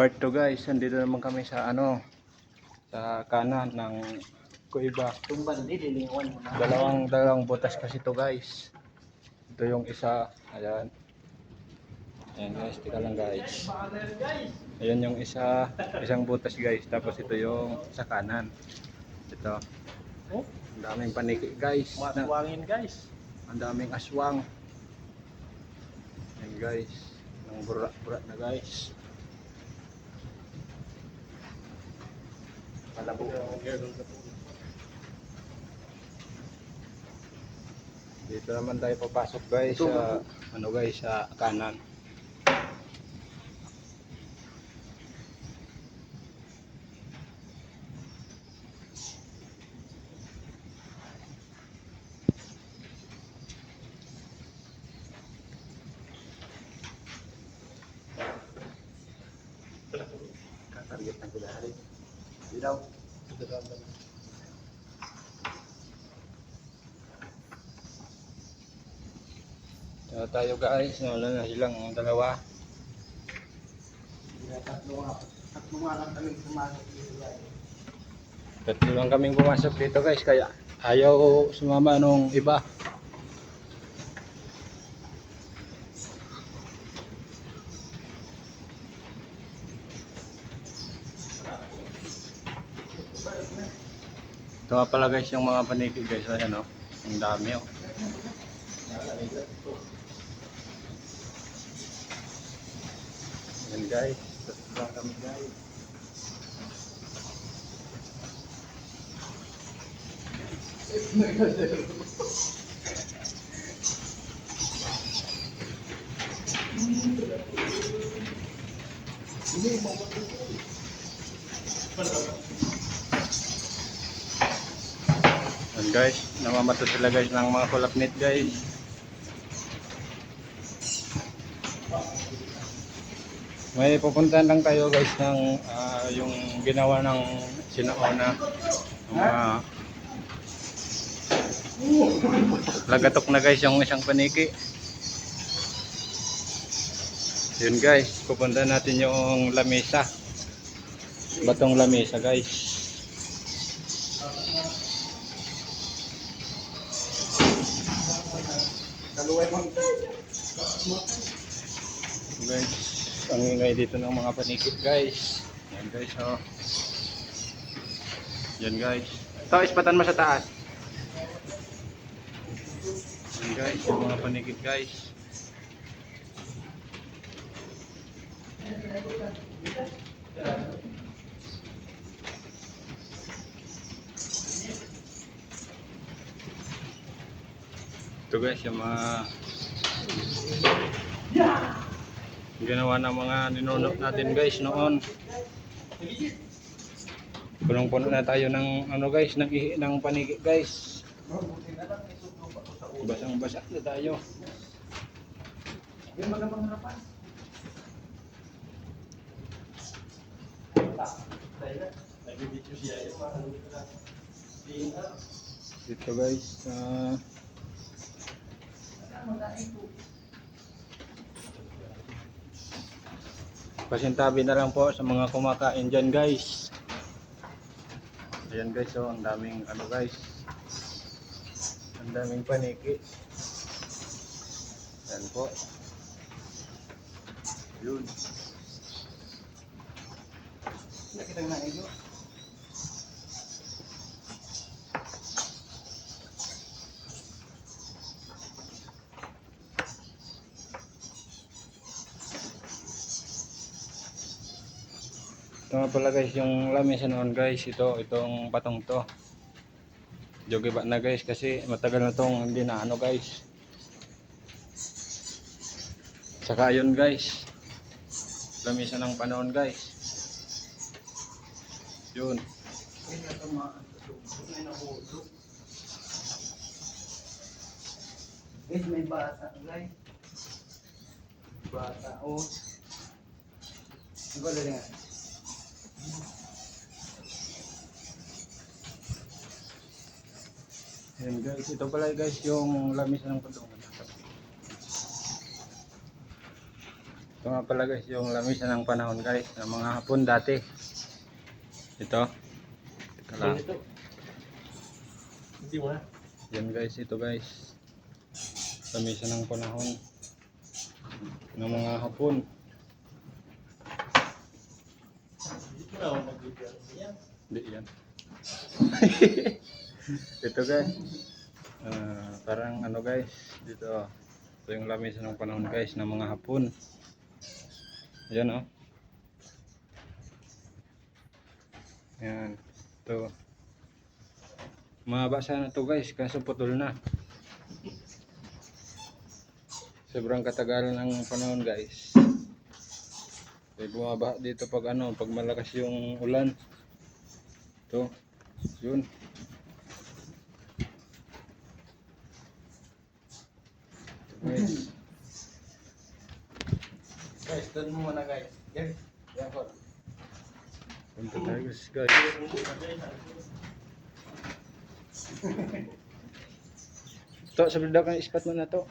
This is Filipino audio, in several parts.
Part 2 guys, nandito naman kami sa ano sa kanan ng kuiba. Tumban di lilingon mo. Dalawang dalawang butas kasi to guys. Ito yung isa, ayan. Ayan guys, tika lang guys. Ayan yung isa, isang butas guys. Tapos ito yung sa kanan. Ito. Oh, Ang daming paniki guys. Na, matuwangin guys. ang daming aswang. Ayan guys. Nang burak-burak na guys. Palabo. Dito naman tayo papasok guys sa ano guys sa kanan. Di daw. Ito tayo guys, wala na silang dalawa. Tatlo nga. Tatlo nga lang kami pumasok dito guys. Tatlo lang kaming pumasok dito guys, kaya ayaw sumama nung iba. Ito nga pala guys yung mga paniki guys, ayan o. Ang dami oh. o. Ayan guys, tatlo lang kami guys. Ayan guys, namamato sila guys ng mga kulapnit guys. May pupuntahan lang tayo guys ng ah, yung ginawa ng sinauna ng mga lagatok na guys yung isang paniki. Yun guys, pupunta natin yung lamesa. Batong lamesa guys. Guys ang ingay dito ng mga panikit guys. Yan guys oh. Yan guys. Ito ispatan mo sa taas. Yan guys yung mga panikit guys ito guys yung mga ginawa ng mga ninunok natin guys noon punong-puno na tayo ng ano guys ng ng paniki guys basang basa na tayo Yung magamang harapan. Dito guys ah, pasintabi na lang po sa mga kumakain dyan guys. Ayan guys oh ang daming ano guys. Ang daming paniki. Yan po. Yun. Nakita nga ito. Ito nga pala guys, yung lamesa noon guys, ito, itong patong to. Jogi ba na guys, kasi matagal na tong hindi na ano guys. Saka yun guys, lamesa ng panahon guys. Yun. Guys, may bata guys. Bata oh. Ang ganda nga. Yan guys, ito pala guys yung lamesa ng panahon. Ito nga pala guys, yung lamisa ng panahon guys, ng mga hapon dati. Ito. Ito lang. Ito. Hindi mo. Yan guys, ito guys. Lamisa ng panahon ng mga hapon. Dito na ako mag-video. Yan. Hindi yan. ito guys. Ah, parang ano guys, dito. Ito yung lamisa ng panahon guys, ng mga hapon. Yan oh. Yan. Ito. Mahaba sana to guys, kaso putol na. Sobrang katagalan ng panahon guys. May bumaba dito pag ano, pag malakas yung ulan. Ito. Yun. Guys, doon mo muna guys. Yan. Yan ko. Punta tayo guys. guys. To, sabi daw kang ispat mo na to.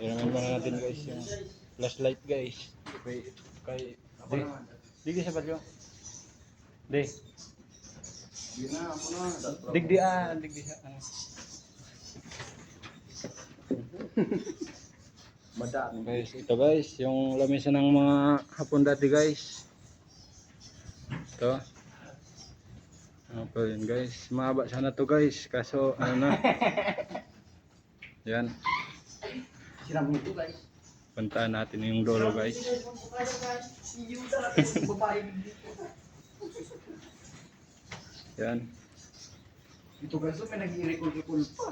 Iraman muna natin guys yung flashlight guys. Kay, kay, Ako di, naman. di sa badyo. Di, Hindi na, ako na. digdi ah, digdi sa, ano. Madami. Guys, ito guys, yung lamisa ng mga hapon dati guys. Ito. Ano pa yun guys, mahaba sana to guys, kaso ano na. Yan, Sinam nito guys. puntahan natin yung lolo guys. Yan, Ito guys, oh, may nag-i-recall-recall pa.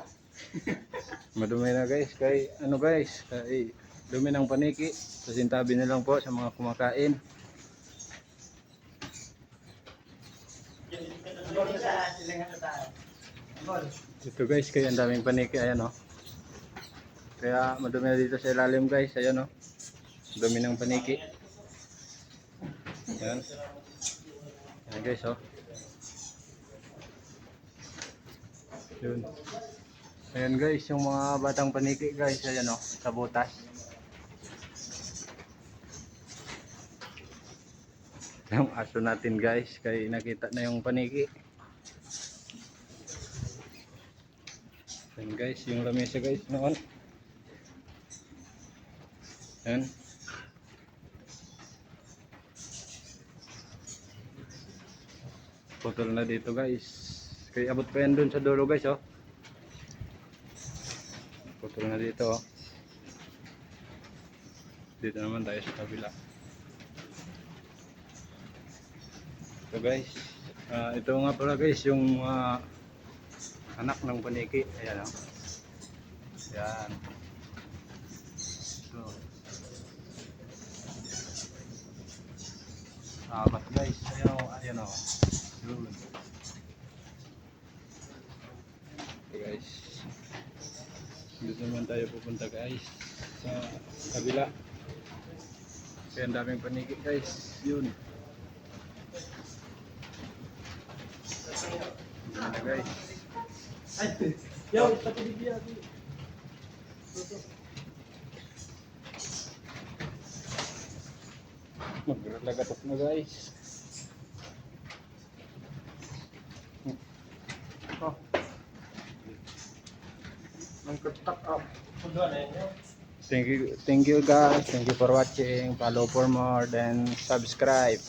Madumi na guys, kay ano guys, kay dumi ng paniki. Sasintabi na lang po sa mga kumakain. Sa sa. Ito guys, kaya ang daming paniki, ayan oh. Kaya madumi na dito sa ilalim guys, ayan oh. Dumi ng paniki. Ayan. Ayan guys oh. Yun. Ayan guys, yung mga batang paniki guys, ayan oh, sa butas. Yung aso natin guys, kay nakita na yung paniki. Ayan guys, yung lamesa guys noon. Ayan. Putol na dito guys. Kaya abot pa yan dun sa dulo guys oh. Putol na dito oh. Dito naman tayo sa kabila. So guys, ah, ito nga pala guys yung ah, anak ng paniki. Ayan oh. Yan. So. Apat guys. Ayan oh. Ayan oh. Yun. Okay guys. Dito naman tayo pupunta guys. Sa kabila. Kaya ang daming paniki guys. Yun. Na guys. Ay, yo, pati bibigyan. Maglagatok na guys. Nagkatak up. Thank you, thank you guys. Thank you for watching. Follow for more then subscribe.